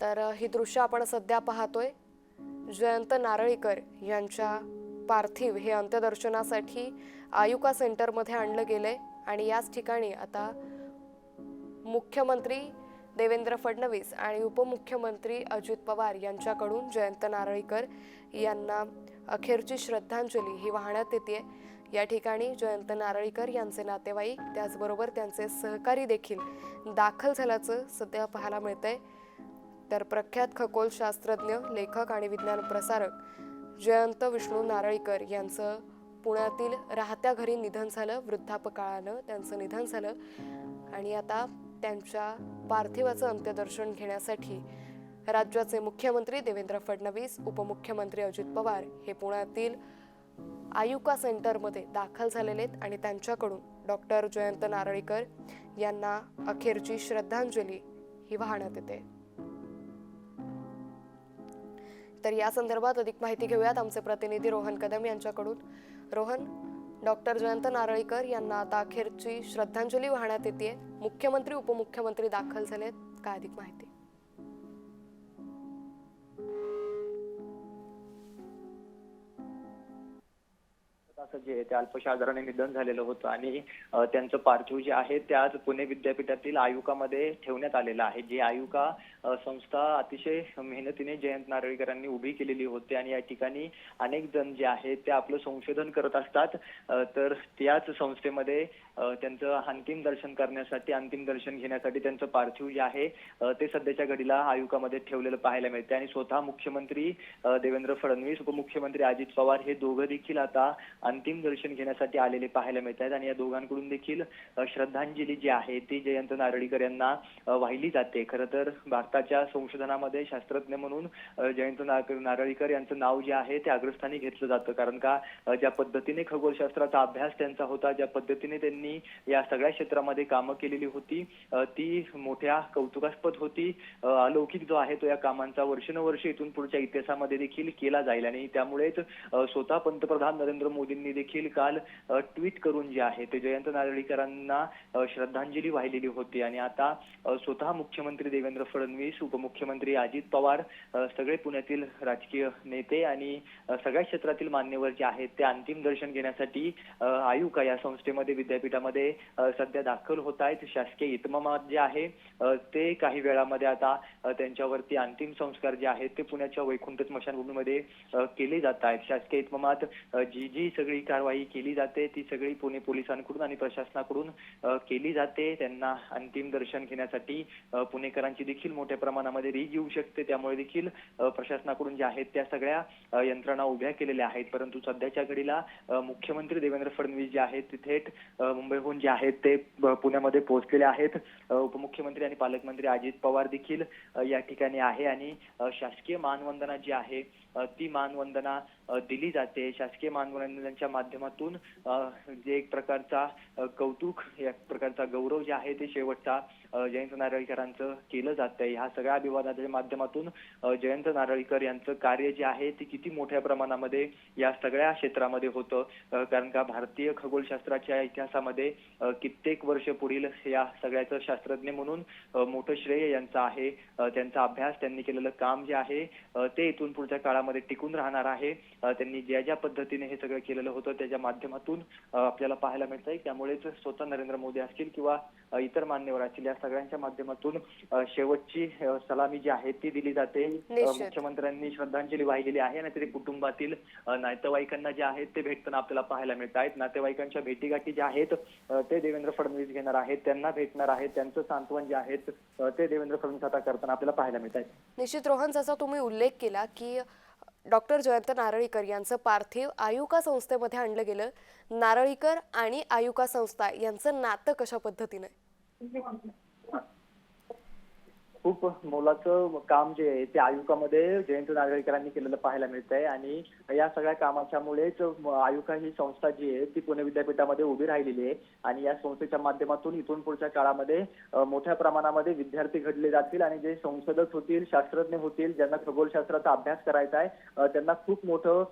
तर ही दृश्य आपण सध्या पाहतोय. जयंत नारळीकर यांच्या पार्थिव हे अंत्यदर्शनासाठी आयुका सेंटरमध्ये आणलं गेलंय आणि याच ठिकाणी आता मुख्यमंत्री देवेंद्र फडणवीस आणि उपमुख्यमंत्री अजित पवार यांच्याकडून जयंत नारळीकर यांना अखेरची श्रद्धांजली ही वाहण्यात येते या ठिकाणी जयंत नारळीकर यांचे नातेवाईक त्याचबरोबर त्यांचे सहकारी देखील दाखल झाल्याचं सध्या पाहायला मिळतंय. तर प्रख्यात खगोलशास्त्रज्ञ लेखक आणि विज्ञान प्रसारक जयंत विष्णू नारळीकर यांचं पुण्यातील राहत्या घरी निधन झालं. वृद्धापकाळानं त्यांचं निधन झालं आणि आता त्यांच्या पार्थिवाचं अंत्यदर्शन घेण्यासाठी राज्याचे मुख्यमंत्री देवेंद्र फडणवीस उपमुख्यमंत्री अजित पवार हे पुण्यातील आयुका सेंटरमध्ये दाखल झालेले आहेत आणि त्यांच्याकडून डॉक्टर जयंत नारळीकर यांना अखेरची श्रद्धांजली ही वाहण्यात येते. तर या संदर्भात अधिक माहिती घेऊयात आमचे प्रतिनिधी रोहन कदम यांच्याकडून. रोहन डॉक्टर जयंत नारळीकर यांना आता अखेरची श्रद्धांजली वाहण्यात येते मुख्यमंत्री उपमुख्यमंत्री दाखल झालेत. काय अधिक माहिती? असं जे आहे ते अल्पशा आजाराने निधन झालेलं होतं आणि त्यांचं पार्थिव जे आहे ते आज पुणे विद्यापीठातील आयुकामध्ये ठेवण्यात आलेलं आहे. जी आयुका संस्था अतिशय मेहनतीने जयंत नारळीकरांनी उभी केलेली होती आणि या ठिकाणी अनेक जण जे आहेत ते आपलं संशोधन करत असतात. तर त्याच संस्थेमध्ये त्यांचं अंतिम दर्शन करण्यासाठी अंतिम दर्शन घेण्यासाठी त्यांचं पार्थिव जे आहे ते सध्याच्या घडीला आयुकामध्ये ठेवलेलं पाहायला मिळते आणि स्वतः मुख्यमंत्री देवेंद्र फडणवीस उपमुख्यमंत्री अजित पवार हे दोघं देखील आता अंतिम दर्शन घेण्यासाठी आलेले पाहायला मिळत आहेत. आणि या दोघांकडून देखील श्रद्धांजली जी आहे ती जयंत नारळीकर यांना वाहिली जाते. खरं तर भारताच्या संशोधनामध्ये शास्त्रज्ञ म्हणून जयंत नारळीकर यांचं नाव जे आहे ते अग्रस्थानी घेतलं जातं. कारण का ज्या पद्धतीने खगोलशास्त्राचा अभ्यास त्यांचा होता ज्या पद्धतीने त्यांनी या सगळ्या क्षेत्रामध्ये कामं केलेली होती ती मोठ्या कौतुकास्पद होती. अलौकिक जो आहे तो या कामांचा वर्षानुवर्ष इथून पुढच्या इतिहासामध्ये देखील केला जाईल. आणि त्यामुळेच स्वतः पंतप्रधान नरेंद्र मोदींनी देखील काल ट्विट करून जे आहे ते जयंत नारळीकरांना श्रद्धांजली वाहिलेली होती. आणि आता स्वतः मुख्यमंत्री देवेंद्र फडणवीस उपमुख्यमंत्री अजित पवार सगळे पुण्यातील राजकीय नेते आणि सगळ्या क्षेत्रातील मान्यवर जे आहेत ते अंतिम दर्शन घेण्यासाठी आयुका या संस्थेमध्ये विद्यापीठामध्ये सध्या दाखल होत आहेत. शासकीय इतमामात जे आहे ते काही वेळामध्ये आता त्यांच्यावरती अंतिम संस्कार जे आहेत ते पुण्याच्या वैकुंठ स्मशानभूमीमध्ये केले जात आहेत. शासकीय इतमामात जी जी सगळी कारवाई केली जाते. ती सगळी पुणे पोलिसांकडून आणि प्रशासनाकडून केली जाते. त्यांना अंतिम दर्शन घेण्यासाठी पुणेकरांची देखील मोठ्या प्रमाणामध्ये रीग येऊ शकते. त्यामुळे देखील प्रशासनाकडून ज्या आहेत त्या सगळ्या यंत्रणा उभ्या केलेल्या आहेत. परंतु सध्याच्या घडीला मुख्यमंत्री देवेंद्र फडणवीस जे आहेत ते थेट मुंबईहून जे आहेत ते पुण्यामध्ये पोहोचलेले आहेत. उपमुख्यमंत्री आणि पालकमंत्री अजित पवार देखील या ठिकाणी आहे आणि शासकीय मानवंदना जी आहे ती मानवंदना दिली जाते. शासकीय मानवंदनाच्या माध्यमातून जे एक प्रकारचा कौतुक एक प्रकारचा गौरव जे आहे ते शेवटचा जयंत नारळीकरांचं केलं जातंय. ह्या सगळ्या अभिवादनाच्या माध्यमातून जयंत नारळीकर यांचं कार्य जे आहे ते किती मोठ्या प्रमाणामध्ये या सगळ्या क्षेत्रामध्ये होतं. कारण का भारतीय खगोलशास्त्राच्या इतिहासामध्ये कित्येक वर्ष पुढील या सगळ्याचं शास्त्रज्ञ म्हणून मोठं श्रेय यांचं आहे. त्यांचा अभ्यास त्यांनी केलेलं काम जे आहे ते इथून पुढच्या काळामध्ये टिकून राहणार आहे. त्यांनी ज्या ज्या पद्धतीने हे सगळं केलेलं होतं त्याच्या माध्यमातून आपल्याला पाहायला मिळतंय. त्यामुळेच स्वतः नरेंद्र मोदी असतील किंवा इतर मान्यवर असतील या सगळ्यांच्या माध्यमातून शेवटची सलामी जी आहे ती दिली जाते. मुख्यमंत्र्यांनी श्रद्धांजली वाहिलेली आहे आणि ते कुटुंबातील नातेवाईकांना जे आहेत ते भेटताना आपल्याला पाहायला मिळत आहेत. नातेवाईकांच्या भेटीगाठी ज्या आहेत ते देवेंद्र फडणवीस घेणार आहेत त्यांना भेटणार आहेत त्यांचं सांत्वन जे आहेत ते देवेंद्र फडणवीस आता करताना आपल्याला पाहायला मिळत आहेत. निश्चित रोहन जसा तुम्ही उल्लेख केला की डॉक्टर जयंत नारळीकर यांचं पार्थिव आयुका संस्थेमध्ये आणलं गेलं. नारळीकर आणि आयुका संस्था यांचं नातं कशा पद्धतीनं खूप मोलाचं काम जे आहे ते आयुकामध्ये जयंत नागरिकरांनी केलेलं पाहायला मिळत आहे आणि या सगळ्या कामाच्यामुळेच आयुका ही संस्था जी आहे ती पुणे विद्यापीठामध्ये उभी राहिलेली आहे. आणि या संस्थेच्या माध्यमातून इथून पुढच्या काळामध्ये मोठ्या प्रमाणामध्ये विद्यार्थी घडले जातील आणि जे संशोधक होतील शास्त्रज्ञ होतील ज्यांना खगोलशास्त्राचा अभ्यास करायचा आहे त्यांना खूप मोठं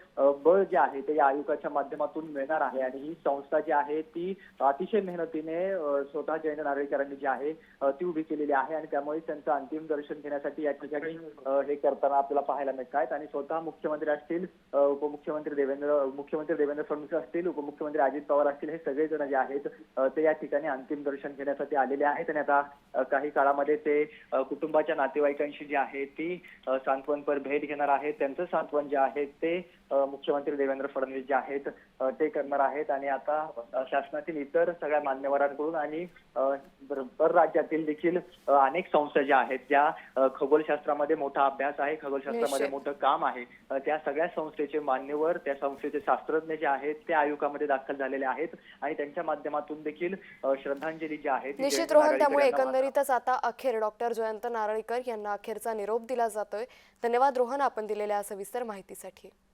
बळ जे आहे ते या आयुकाच्या माध्यमातून मिळणार आहे. आणि ही संस्था जी आहे ती अतिशय मेहनतीने स्वतः जयंत नागरिकरांनी जी आहे ती उभी केलेली आहे. आणि त्यामुळे त्यांचा अंतिम दर्शन घेण्यासाठी या ठिकाणी हे करताना आपल्याला पाहायला मिळत. आहेत आणि स्वतः मुख्यमंत्री असतील उपमुख्यमंत्री देवेंद्र मुख्यमंत्री देवेंद्र फडणवीस असतील उपमुख्यमंत्री अजित पवार असतील हे सगळेजण जे आहेत ते या ठिकाणी अंतिम दर्शन घेण्यासाठी आलेले आहेत. आणि आता काही काळामध्ये ते कुटुंबाच्या नातेवाईकांशी जे आहे ती सांत्वनपर भेट घेणार आहेत. त्यांचं सांत्वन जे आहे ते मुख्यमंत्री देवेंद्र फडणवीस जे आहेत ते करणार आहेत. आणि आता शासनातील इतर सगळ्या मान्यवरांकडून आणि परराज्यातील देखील अनेक संस्था ज्या आहेत ज्या अ, खगोलशास्त्रामध्ये मोठा अभ्यास आहे खगोलशास्त्रामध्ये. मोठं काम आहे त्या सगळ्या संस्थेचे मान्यवर त्या संस्थेचे शास्त्रज्ञ जे आहेत ते आयुकामध्ये दाखल झालेले आहेत आणि त्यांच्या माध्यमातून देखील श्रद्धांजली जी आहे निश्चित रोहन त्यामुळे. एकंदरीतच आता अखेर डॉक्टर जयंत नारळीकर यांना अखेरचा निरोप दिला जातोय धन्यवाद रोहन आपण दिलेल्या सविस्तर माहितीसाठी